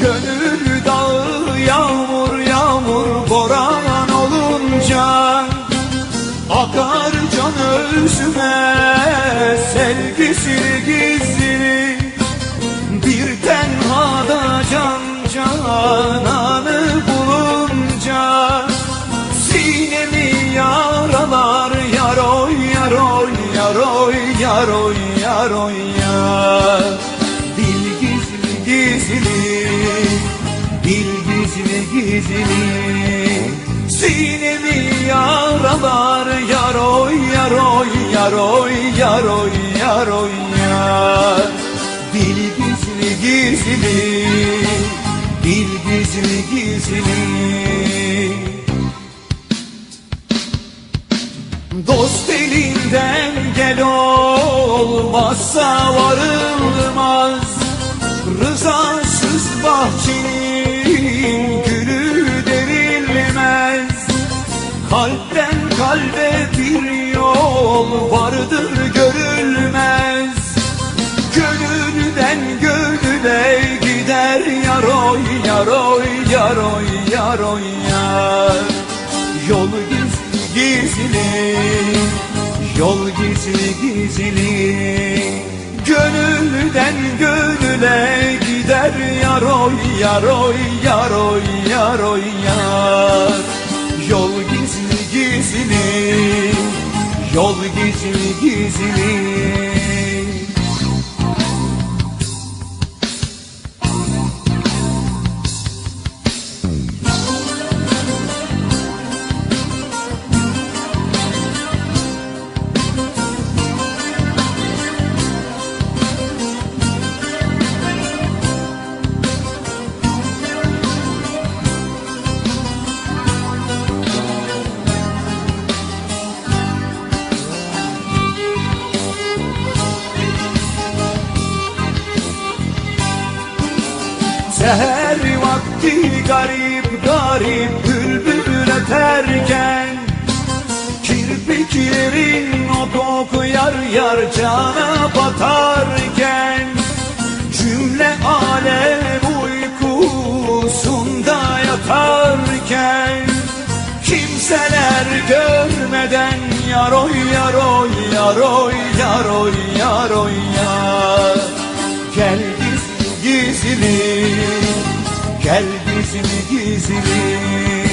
Gönül dağı yağmur yağmur boran olunca Akar can özüme sevgisi gizli Bir tenhada can cananı bulunca Sinemi yaralar yaroy yaroy yaroy yaroy yaroy yar. Dil gizli Dil gizli gizli. Sinemi yaralar yaroy yaroy yaroy yaroy yaroy. Yar Dil gizli gizli Dil gizli gizli. Dost elinden gel olmazsa varılmaz vardır görülmez. Gönülden gönüle gider yaroy yaroy yaroy yaroy yar. Yol gizli gizli Yol gizli gizli. Gönülden gönüle gider yaroy yaroy yaroy yaroy yar Yol gizli gizli Seher vakti garip garip bülbül öterken Kirpiklerin o koku yar yar cana batarken Cümle alem uykusunda yatarken Kimseler görmeden yaroy yaroy yaroy yaroy yaroy yar. Gel gizli. Gel gizli gizli